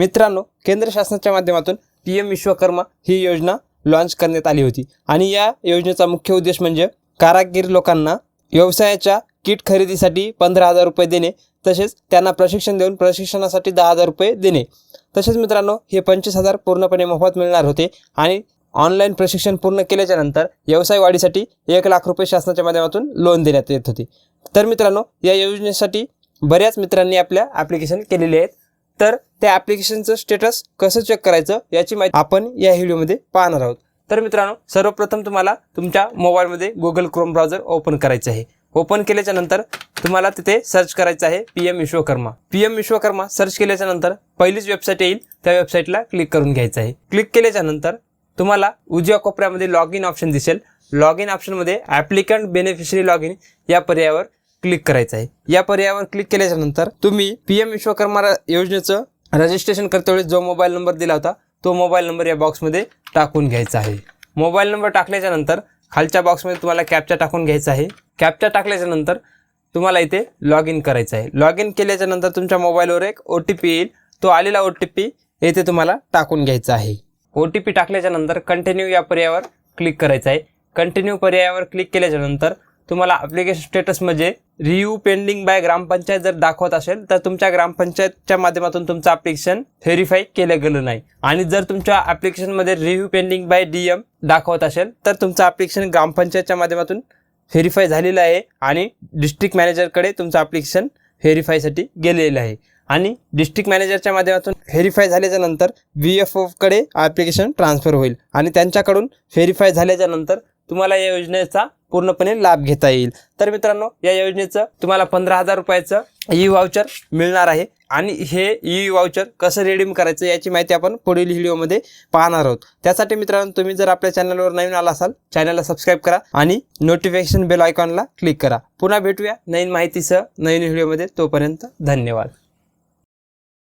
मित्रांनो केंद्र शासनाच्या माध्यमातून पी एम विश्वकर्मा ही योजना लॉन्च करण्यात आली होती. आणि या योजनेचा मुख्य उद्देश म्हणजे कारागीर लोकांना व्यवसायाच्या किट खरेदीसाठी पंधरा हजार रुपये देणे तसेच त्यांना प्रशिक्षण देऊन प्रशिक्षणासाठी दहा हजार रुपये देणे. तसेच मित्रांनो हे पंचवीस हजार पूर्णपणे मोफत मिळणार होते आणि ऑनलाईन प्रशिक्षण पूर्ण केल्याच्यानंतर व्यवसाय वाढीसाठी एक लाख रुपये शासनाच्या माध्यमातून लोन देण्यात येत होते. तर मित्रांनो या योजनेसाठी बऱ्याच मित्रांनी आपल्या ॲप्लिकेशन केलेले आहेत. तर त्या ॲप्लिकेशनचं स्टेटस कसं चेक करायचं याची माहिती आपण या व्हिडिओमध्ये पाहणार आहोत. तर मित्रांनो सर्वप्रथम तुम्हाला तुमच्या मोबाईलमध्ये गुगल क्रोम ब्राउझर ओपन करायचं आहे. ओपन केल्याच्यानंतर तुम्हाला तिथे सर्च करायचं आहे P M Vishwakarma. P M Vishwakarma search केल्याच्यानंतर पहिलीच वेबसाईट येईल. त्या वेबसाईटला क्लिक करून घ्यायचं आहे. क्लिक केल्याच्यानंतर तुम्हाला उजव्या कोपऱ्यामध्ये लॉग इन ऑप्शन दिसेल. लॉग इन ऑप्शनमध्ये ॲप्लिकंट बेनिफिशरी लॉग इन या पर्यायावर क्लिक करायचं आहे. या पर्यायावर क्लिक केल्याच्यानंतर तुम्ही पी एम विश्वकर्मा योजनेचं रजिस्ट्रेशन करते वेळेस जो मोबाईल नंबर दिला होता तो मोबाईल नंबर या बॉक्समध्ये टाकून घ्यायचा आहे. मोबाईल नंबर टाकल्याच्या नंतर खालच्या बॉक्समध्ये तुम्हाला कॅपचा टाकून घ्यायचा आहे. कॅपचा टाकल्याच्या नंतर तुम्हाला इथे लॉग इन करायचं आहे. लॉग इन केल्याच्यानंतर तुमच्या मोबाईलवर एक ओ टी पी येईल. तो आलेला ओ टी पी येथे तुम्हाला टाकून घ्यायचा आहे. ओ टी पी टाकल्याच्या नंतर कंटिन्यू या पर्यायावर क्लिक करायचं आहे. कंटिन्यू पर्यायावर क्लिक केल्याच्यानंतर तुम्हाला ॲप्लिकेशन स्टेटसमध्ये रिव्ह्यू पेंडिंग बाय ग्रामपंचायत जर दाखवत असेल तर तुमच्या ग्रामपंचायतच्या माध्यमातून तुमचं ॲप्लिकेशन व्हेरीफाय केलं गेलं नाही. आणि जर तुमच्या ॲप्लिकेशनमध्ये review pending by D M दाखवत असेल तर तुमचं ॲप्लिकेशन ग्रामपंचायतच्या माध्यमातून व्हेरीफाय झालेलं आहे आणि डिस्ट्रिक्ट मॅनेजरकडे तुमचं ॲप्लिकेशन व्हेरीफायसाठी गेलेलं आहे. आणि डिस्ट्रिक्ट मॅनेजरच्या माध्यमातून व्हेरीफाय झाल्याच्यानंतर व्ही एफ ओकडे ॲप्लिकेशन ट्रान्सफर होईल. आणि त्यांच्याकडून व्हेरीफाय झाल्याच्यानंतर तुम्हाला या योजनेचा पूर्णपणे लाभ घेता येईल. तर मित्रांनो या योजनेचं तुम्हाला पंधरा हजार रुपयाचं ई वाउचर मिळणार आहे. आणि हे ई वाउचर कसं रिडीम करायचं याची माहिती आपण पुढील व्हिडिओमध्ये पाहणार आहोत. त्यासाठी मित्रांनो तुम्ही जर आपल्या चॅनलवर नवीन आला असाल चॅनलला सबस्क्राईब करा आणि नोटिफिकेशन बेल आयकॉनला क्लिक करा. पुन्हा भेटूया नवीन माहितीसह नवीन व्हिडिओमध्ये. तोपर्यंत धन्यवाद.